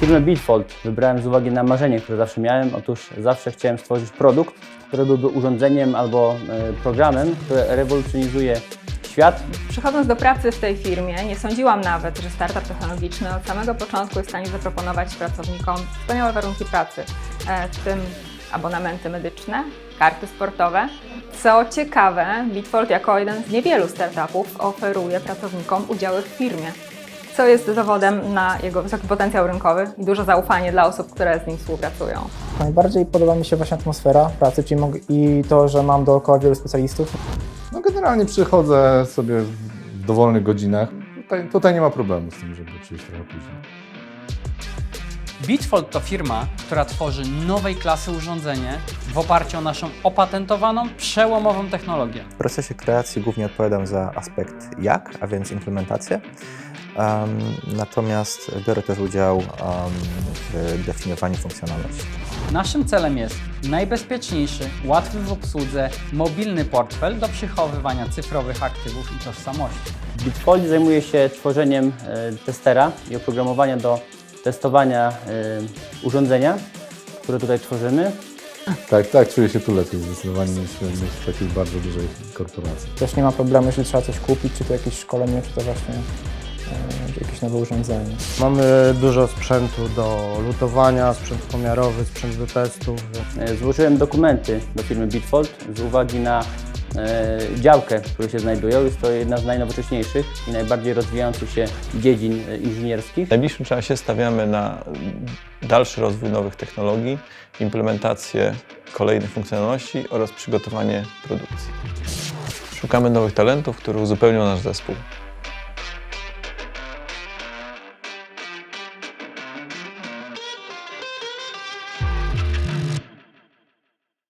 Firmę Bitfold wybrałem z uwagi na marzenie, które zawsze miałem. Otóż zawsze chciałem stworzyć produkt, który byłby urządzeniem albo e, programem, które rewolucjonizuje świat. Przychodząc do pracy w tej firmie, nie sądziłam nawet, że startup technologiczny od samego początku jest w stanie zaproponować pracownikom wspaniałe warunki pracy, e, w tym abonamenty medyczne, karty sportowe. Co ciekawe, Bitfold jako jeden z niewielu startupów oferuje pracownikom udziały w firmie, co jest dowodem na jego wysoki potencjał rynkowy i duże zaufanie dla osób, które z nim współpracują. Najbardziej podoba mi się właśnie atmosfera pracy czyli i to, że mam dookoła wielu specjalistów. No generalnie przychodzę sobie w dowolnych godzinach. Tutaj, tutaj nie ma problemu z tym, żeby przyjść trochę później. Bitfold to firma, która tworzy nowej klasy urządzenie w oparciu o naszą opatentowaną, przełomową technologię. W procesie kreacji głównie odpowiadam za aspekt jak, a więc implementację. Em, natomiast biorę też udział em, w definiowaniu funkcjonalności. Naszym celem jest najbezpieczniejszy, łatwy w obsłudze, mobilny portfel do przechowywania cyfrowych aktywów i tożsamości. Bitfold zajmuje się tworzeniem e, testera i oprogramowania do testowania e, urządzenia, które tutaj tworzymy. Tak, tak, czuję się tu lepiej zdecydowanie niż, niż w takiej bardzo dużej korporacji. Też nie ma problemu, jeżeli trzeba coś kupić, czy to jakieś szkolenie, czy to właśnie e, jakieś nowe urządzenie. Mamy dużo sprzętu do lutowania, sprzęt pomiarowy, sprzęt do testów. E, Złożyłem dokumenty do firmy Bitfold z uwagi na działkę, w której się znajdują. Jest to jedna z najnowocześniejszych i najbardziej rozwijających się dziedzin e, inżynierskich. W najbliższym czasie stawiamy na dalszy rozwój nowych technologii, implementację kolejnych funkcjonalności oraz przygotowanie produkcji. Szukamy nowych talentów, które uzupełnią nasz zespół.